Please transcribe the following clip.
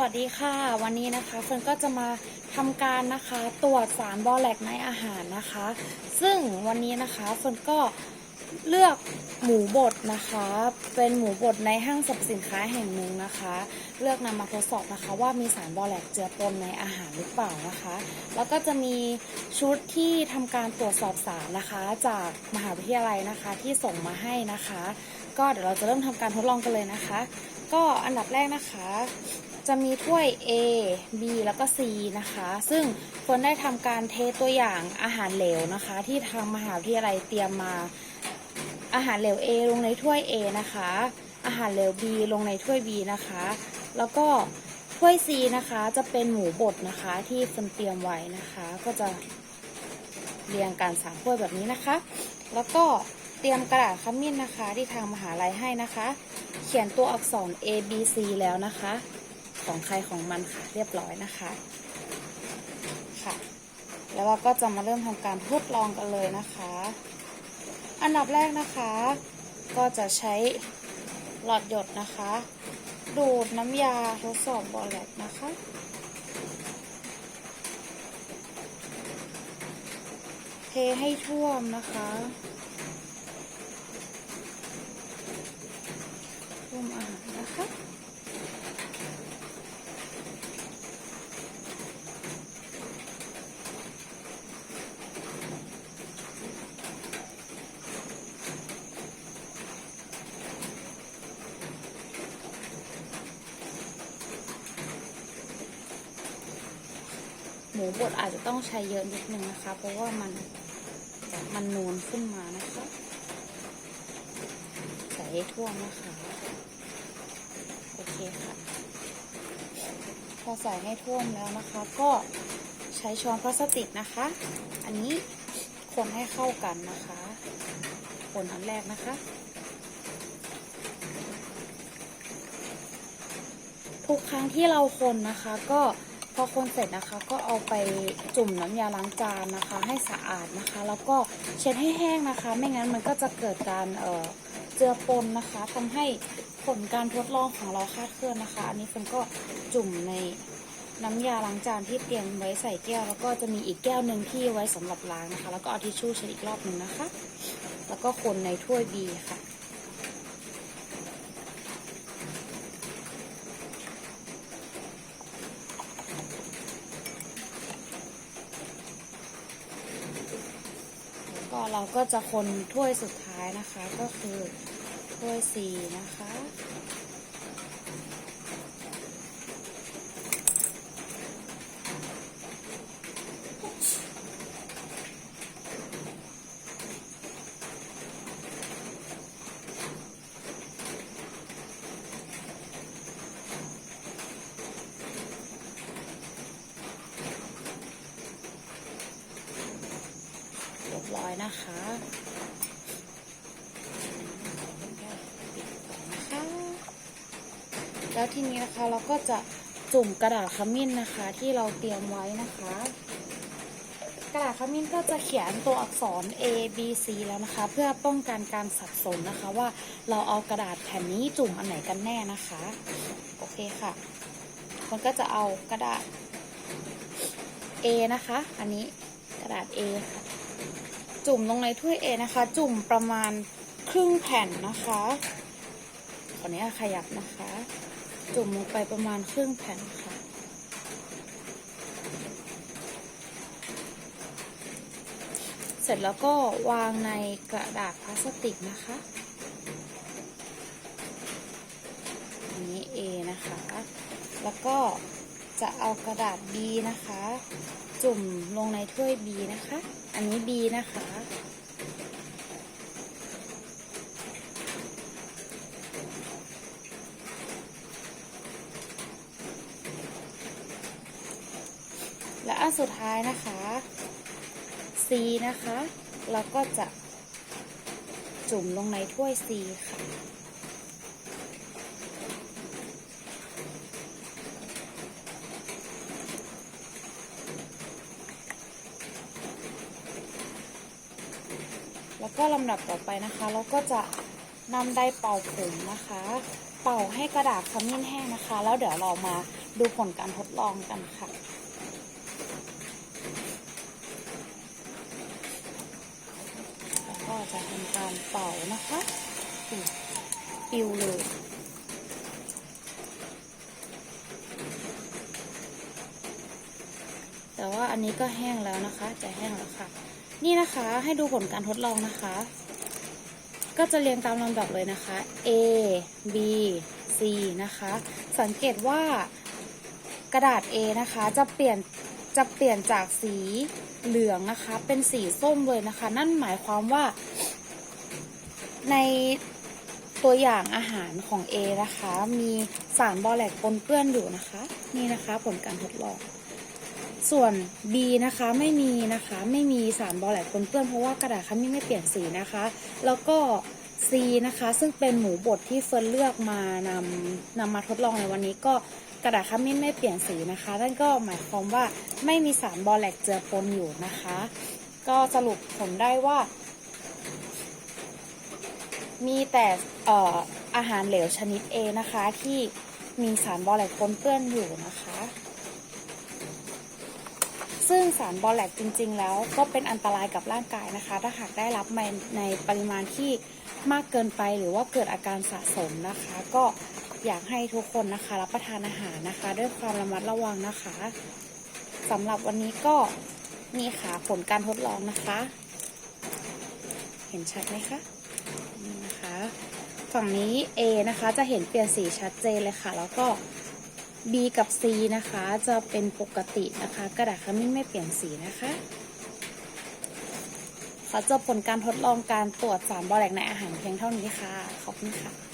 วัสดีค่ะ วันนี้นะคะเฟิร์นก็จะมาทำการนะคะตรวจสารบอแลกในอาหารนะคะ ซึ่งวันนี้นะคะเฟิร์นก็เลือกหมูบดนะคะ เป็นหมูบดในห้างสรรพสินค้าแห่งหนึ่งนะคะ เลือกนำมาทดสอบนะคะ ว่ามีสารบอแลกเจือปนในอาหารหรือเปล่านะคะ แล้วก็จะมีชุดที่ทำการตรวจสอบสารนะคะ จากมหาวิทยาลัยนะคะที่ส่งมาให้นะคะ ก็เดี๋ยวเราจะเริ่มทำการทดลองกันเลยนะคะก็อันดับแรกนะคะ จะมีถ้วย A B แล้วก็ C นะคะ ซึ่งเฟิร์นได้ทำการเทตัวอย่างอาหารเหลวนะคะ ที่ทางมหาวิทยาลัยเตรียมมาอาหารเหลว A ลงในถ้วย A นะคะ อาหารเหลว B ลงในถ้วย B นะคะ แล้วก็ถ้วย C นะคะจะเป็นหมูบดนะคะที่เฟิร์นเตรียมไว้นะคะ ก็จะเรียงกันสามถ้วยแบบนี้นะคะ แล้วก็เตรียมกระดาษขมิ้นนะคะ ที่ทางมหาลัยให้นะคะ เขียนตัวอักษร A B C แล้วนะคะ ของใครของมันค่ะเรียบร้อยนะคะค่ะ แล้วเราก็จะมาเริ่มทำการทดลองกันเลยนะคะ อันดับแรกนะคะ ก็จะใช้หลอดหยดนะคะ ดูดน้ำยาทดสอบบอลแลกนะคะเทให้ท่วมนะคะท่วมอาหารนะคะ หมูบดอาจจะต้องใช้เยอะนิดนึงนะคะ เพราะว่ามันมันนูนขึ้นมานะคะ ใส่ให้ทั่วนะคะ โอเคค่ะ พอใส่ให้ท่วมแล้วนะคะ ก็ใช้ช้อนพลาสติกนะคะ อันนี้คนให้เข้ากันนะคะ คนอันแรกนะคะ ทุกครั้งที่เราคนนะคะก็ พอคนเสร็จนะคะก็เอาไปจุ่มน้ำยาล้างจานนะคะ ให้สะอาดนะคะ แล้วก็เช็ดให้แห้งนะคะ ไม่งั้นมันก็จะเกิดการเอ่อเจือปนนะคะทำให้ผลการทดลองของเราคาดเคลื่อนนะคะ อันนี้เฟนก็จุ่มในน้ำยาล้างจานที่เตรียมไว้ใส่แก้ว แล้วก็จะมีอีกแก้วหนึ่งที่ไว้สำหรับล้างนะคะ แล้วก็เอาทิชชู่เช็ดอีกรอบหนึ่งนะคะ แล้วก็คนในถ้วยบีค่ะ ก็ เราก็จะคนถ้วยสุดท้ายนะคะ ก็คือถ้วยสีนะคะ นะคะปิดก่อนนะคะแล้วทีนี้นะคะเราก็จะจุ่มกระดาษขมิ้นนะคะ ที่เราเตรียมไว้นะคะ กระดาษขมิ้นก็จะเขียนตัวอักษร A B C แล้วนะคะ เพื่อป้องกันการสับสนนะคะว่าเราเอากระดาษแผ่นนี้จุ่มอันไหนกันแน่นะคะ โอเคค่ะมันก็จะเอากระดาษ A นะคะ อันนี้กระดาษ A ค่ะ จุ่มลงในถ้วย A นะคะ จุ่มประมาณครึ่งแผ่นนะคะขออนุญาตขยับนะคะ จุ่มลงไปประมาณครึ่งแผ่นค่ะ เสร็จแล้วก็วางในกระดาษพลาสติกนะคะอันนี้ A นะคะ แล้วก็จะเอากระดาษ B นะคะ จุ่มลงในถ้วย B นะคะ อันนี้ B นะคะ และอันสุดท้ายนะคะ C นะคะ เราก็จะจุ่มลงในถ้วย C ค่ะ แล้วก็ลำดับต่อไปนะคะ เราก็จะนำไดร์เป่าผมนะคะ เป่าให้กระดาษขมิ้นแห้งนะคะ แล้วเดี๋ยวเรามาดูผลการทดลองกันค่ะแล้วก็จะทำการเป่านะคะปิวปิวเลยแต่ว่าอันนี้ก็แห้งแล้วนะคะ จะแห้งแล้วค่ะ นี่นะคะให้ดูผลการทดลองนะคะ ก็จะเรียงตามลำดับเลยนะคะ A B C นะคะ สังเกตว่ากระดาษ A นะคะจะเปลี่ยนจะเปลี่ยนจากสีเหลืองนะคะ เป็นสีส้มเลยนะคะ นั่นหมายความว่า ในตัวอย่างอาหารของ A นะคะ มีสารบอแลกปนเปื้อนอยู่นะคะ นี่นะคะผลการทดลอง ส่วน B นะคะไม่มีนะคะไม่มีสารบอแลกปนเปื้อนเพราะว่ากระดาษขมิ้นไม่เปลี่ยนสีนะคะ แล้วก็ C นะคะซึ่งเป็นหมูบดที่เฟิร์นเลือกมานำนำมาทดลองในวันนี้ก็กระดาษขมิ้นไม่เปลี่ยนสีนะคะนั่นก็หมายความว่าไม่มีสารบอแลกเจือปนอยู่นะคะ ก็สรุปผลได้ว่า มีแต่เอ่ออาหารเหลวชนิด A นะคะที่มีสารบอแลกปนเปื้อนอยู่นะคะ ซึ่งสารบอแลกจริง ๆ แล้วก็เป็นอันตรายกับร่างกายนะคะ ถ้าหากได้รับมาในปริมาณที่มากเกินไปหรือว่าเกิดอาการสะสมนะคะ ก็อยากให้ทุกคนนะคะ รับประทานอาหารนะคะ ด้วยความระมัดระวังนะคะสำหรับวันนี้ก็นี่ค่ะผลการทดลองนะคะ เห็นชัดไหมคะนี่นะคะ ฝั่งนี้ A นะคะจะเห็นเปลี่ยนสีชัดเจนเลยค่ะ แล้วก็ B กับ C นะคะ จะเป็นปกตินะคะ กระดาษขมิ้นไม่เปลี่ยนสีนะคะขอจบผลการทดลองการตรวจสารบอแลกในอาหารเพียงเท่านี้ค่ะ ขอบคุณค่ะ